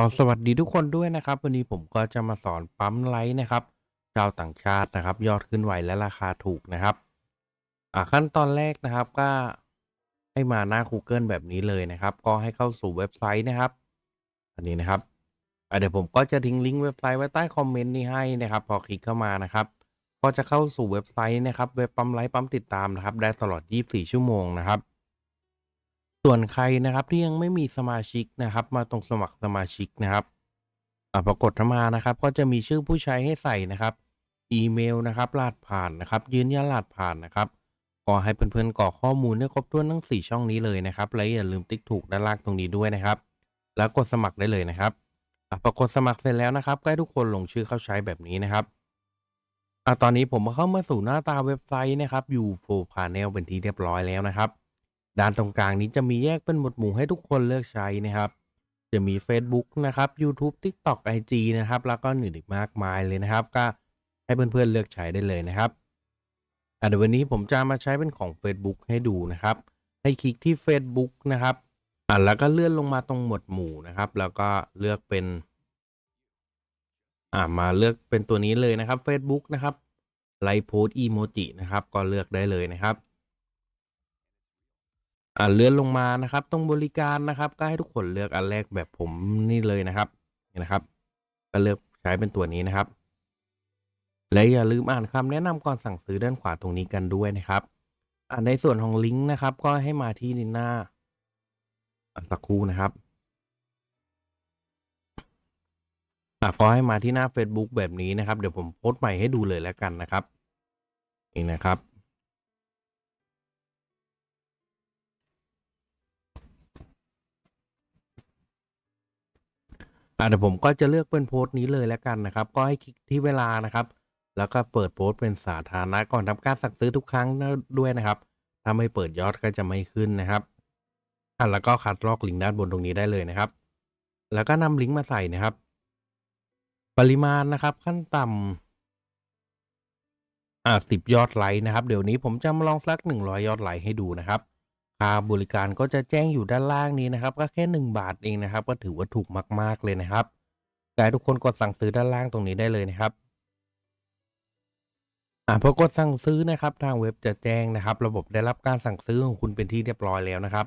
ก็สวัสดีทุกคนด้วยนะครับ วันนี้ผมก็จะมาสอนปั๊มไลท์นะครับชาวต่างชาตินะครับ ยอดขึ้นไวและราคาถูกนะครับขั้นตอนแรกนะครับก็ให้มาหน้า Google แบบนี้เลยนะครับ ก็ให้เข้าสู่เว็บไซต์นะครับ อันนี้นะครับเดี๋ยวผมก็จะทิ้งลิงก์เว็บไซต์ไว้ใต้คอมเมนต์นี้ให้นะครับ พอคลิกเข้ามานะครับ ก็จะเข้าสู่เว็บไซต์นะครับ เว็บปั๊มไลท์ปั๊มติดตามนะครับ ได้ตลอด 24 ชั่วโมงนะครับ ส่วนใครนะครับที่ยังไม่มีสมาชิกนะครับ มาตรงสมัครสมาชิกนะครับอ่าปรากฏเข้ามานะครับ ก็จะมีชื่อผู้ใช้ให้ใส่นะครับ อีเมลนะครับรหัสผ่านนะครับ ยืนยันรหัสผ่านนะครับก็ให้เพื่อนๆกรอกข้อมูลให้ครบถ้วนทั้ง 4 ช่องนี้เลยนะครับและอย่าลืมติ๊กถูกด้านล่างตรงนี้ด้วยนะครับ แล้วกดสมัครได้เลยนะครับอะพอกดสมัครเสร็จแล้วนะครับก็ให้ทุกคนลงชื่อเข้าใช้แบบนี้นะครับอะตอนนี้ผมเข้ามาสู่หน้าตาเว็บไซต์นะครับอยู่โฟพาเนลเป็นที่เรียบร้อยแล้วนะครับ ด้านตรงกลางนี้จะมีแยกเป็นหมวดหมู่ให้ทุกคนเลือกใช้นะครับ จะมี Facebook นะครับ YouTube TikTok IG นะครับ แล้วก็อื่นอีกมากมายเลยนะครับ ก็ให้เพื่อนๆเลือกใช้ได้เลยนะครับเดี๋ยววันนี้ผมจะมาใช้เป็นของ Facebook ให้ดูนะครับ ให้คลิกที่ Facebook นะครับอะแล้วก็เลื่อนลงมาตรงหมวดหมู่นะครับ แล้วก็เลือกเป็นอ่ามาเลือกเป็นตัวนี้เลยนะครับ Facebook นะครับไลฟ์โพสอีโมจินะครับ ก็เลือกได้เลยนะครับ อ่าเลื่อนลงมานะครับ ตรงบริการนะครับก็ให้ทุกคนเลือกอันแรกแบบผมนี่เลยนะครับนี่นะครับ ก็เลือกใช้เป็นตัวนี้นะครับ และอย่าลืมอ่านคำแนะนำก่อนสั่งซื้อด้านขวาตรงนี้กันด้วยนะครับอ่าในส่วนของลิงก์นะครับ ก็ให้มาที่หน้าสักครู่นะครับอะก็ให้มาที่หน้า Facebook แบบนี้นะครับ เดี๋ยวผมโพสต์ใหม่ให้ดูเลยแล้วกันนะครับ นี่นะครับ อ่าเดี๋ยวผมก็จะเลือกเป็นโพสต์นี้เลยแล้วกันนะครับ ก็ให้คลิกที่เวลานะครับ แล้วก็เปิดโพสต์เป็นสาธารณะก่อนทำการสั่งซื้อทุกครั้งด้วยนะครับ ถ้าไม่เปิดยอดก็จะไม่ขึ้นนะครับอ่าแล้วก็คัดลอกลิงก์ด้านบนตรงนี้ได้เลยนะครับ แล้วก็นำลิงก์มาใส่นะครับ ปริมาณนะครับขั้นต่ำอ่าสิบยอดไลค์นะครับ เดี๋ยวนี้ผมจะมาลองสักหนึ่งร้อยยอดไลค์ให้ดูนะครับ ค่าบริการก็จะแจ้งอยู่ด้านล่างนี้นะครับ ก็แค่ 1 บาทเองนะครับ ก็ถือว่าถูกมาก ๆ เลยนะครับแต่ทุกคนกดสั่งซื้อด้านล่างตรงนี้ได้เลยนะครับอ่าพอกดสั่งซื้อนะครับ ทางเว็บจะแจ้งนะครับ ระบบได้รับการสั่งซื้อของคุณเป็นที่เรียบร้อยแล้วนะครับ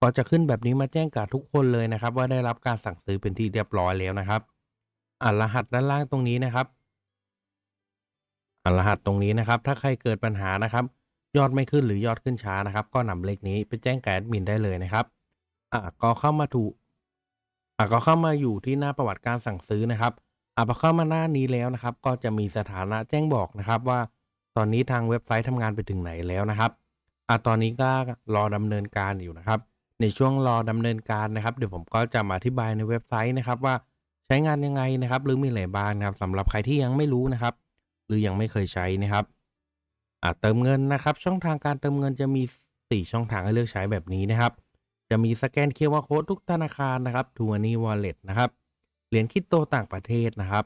ก็จะขึ้นแบบนี้มาแจ้งกับทุกคนเลยนะครับ ว่าได้รับการสั่งซื้อเป็นที่เรียบร้อยแล้วนะครับอ่ารหัสด้านล่างตรงนี้นะครับอ่ารหัสตรงนี้นะครับ ถ้าใครเกิดปัญหานะครับ ยอดไม่ขึ้นหรือยอดขึ้นช้านะครับ ก็นำเลขนี้ไปแจ้งกับแอดมินได้เลยนะครับอ่าก็เข้ามาถูกอ่าก็เข้ามาอยู่ที่หน้าประวัติการสั่งซื้อนะครับอ่าพอเข้ามาหน้านี้แล้วนะครับ ก็จะมีสถานะแจ้งบอกนะครับว่าตอนนี้ทางเว็บไซต์ทำงานไปถึงไหนแล้วนะครับอ่าตอนนี้ก็รอดำเนินการอยู่นะครับ ในช่วงรอดำเนินการนะครับ เดี๋ยวผมก็จะมาอธิบายในเว็บไซต์นะครับว่าใช้งานยังไงนะครับ หรือมีอะไรบ้างนะครับสำหรับใครที่ยังไม่รู้นะครับ หรือยังไม่เคยใช้นะครับ เติมเงินนะครับ ช่องทางการเติมเงินจะมี 4 ช่องทางให้เลือกใช้แบบนี้นะครับ จะมีสแกน QR Code ทุกธนาคารนะครับ t ู a n y Wallet นะครับเหรียญคริปโตต่างประเทศนะครับ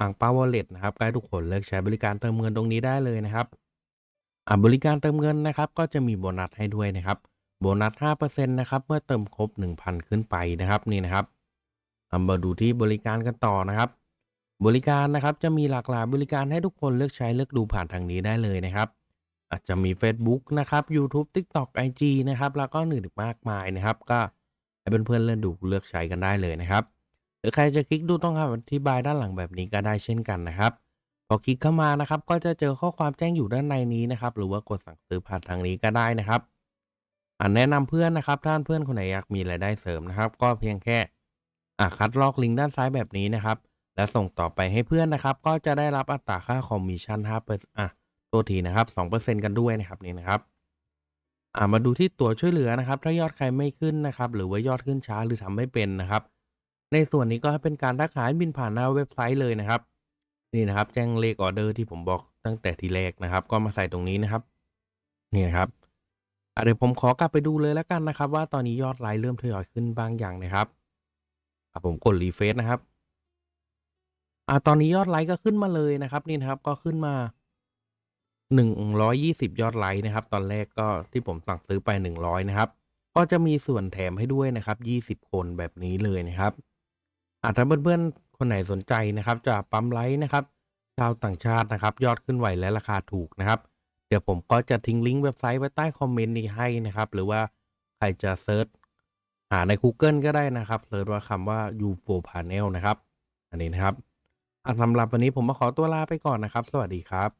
อ่างเปา Wallet นะครับก็ให้ทุกคนเลือกใช้บริการเติมเงินตรงนี้ได้เลยนะครับอ่าบริการเติมเงินนะครับ ก็จะมีโบนัสให้ด้วยนะครับ โบนัส5%นะครับเมื่อเติมครบ 1,000 ขึ้นไปนะครับนี่นะครับมาดูที่บริการกันต่อนะครับ บริการนะครับจะมีหลากหลายบริการให้ทุกคนเลือกใช้เลือกดูผ่านทางนี้ได้เลยนะครับ อาจจะมี Facebook นะครับ YouTube TikTok IG นะครับแล้วก็อื่นอีกมากมายนะครับ ก็ให้เพื่อนๆเลือกดูเลือกใช้กันได้เลยนะครับหรือใครจะคลิกดูต้องคำอธิบายด้านหลังแบบนี้ก็ได้เช่นกันนะครับพอคลิกเข้ามานะครับ ก็จะเจอข้อความแจ้งอยู่ด้านในนี้นะครับ หรือว่ากดสั่งซื้อผ่านทางนี้ก็ได้นะครับอันแนะนำเพื่อนนะครับท่านเพื่อนคนไหนอยากมีรายได้เสริมนะครับ ก็เพียงแค่อะคัดลอกลิงก์ด้านซ้ายแบบนี้นะครับ และส่งต่อไปให้เพื่อนนะครับ ก็จะได้รับอัตราค่าคอมมิชชั่น5เปอร์อะตัวทีนะครับ2%กันด้วยนะครับนี่นะครับอ่ามาดูที่ตัวช่วยเหลือนะครับ ถ้ายอดใครไม่ขึ้นนะครับ หรือว่ายอดขึ้นช้าหรือทำไม่เป็นนะครับ ในส่วนนี้ก็เป็นการทักหายบินผ่านหน้าเว็บไซต์เลยนะครับ นี่นะครับ แจ้งเลขออเดอร์ที่ผมบอกตั้งแต่ทีแรกนะครับ ก็มาใส่ตรงนี้นะครับนี่นะครับเดี๋ยวผมขอกลับไปดูเลยแล้วกันนะครับ ว่าตอนนี้ยอดไลค์เริ่มทยอยขึ้นบางอย่างนะครับผมกดรีเฟซนะครับ อ่าตอนนี้ยอดไลค์ก็ขึ้นมาเลยนะครับนี่นะครับก็ขึ้นมา120 ยอดไลค์นะครับ ตอนแรกก็ที่ผมสั่งซื้อไป 100 นะครับ ก็จะมีส่วนแถมให้ด้วยนะครับ 20 คนแบบนี้เลยนะครับอาถ้าเพื่อนๆ คนไหนสนใจนะครับ จะปั๊มไลค์นะครับ ชาวต่างชาตินะครับ ยอดขึ้นไหวและราคาถูกนะครับ เดี๋ยวผมก็จะทิ้งลิงก์เว็บไซต์ไว้ใต้คอมเมนต์นี้ให้นะครับ หรือว่าใครจะเซิร์ชหาใน Google ก็ได้นะครับเซิร์ชว่าคำว่า UFO Panel นะครับ อันนี้นะครับ สำหรับวันนี้ผมมาขอตัวลาไปก่อนนะครับ สวัสดีครับ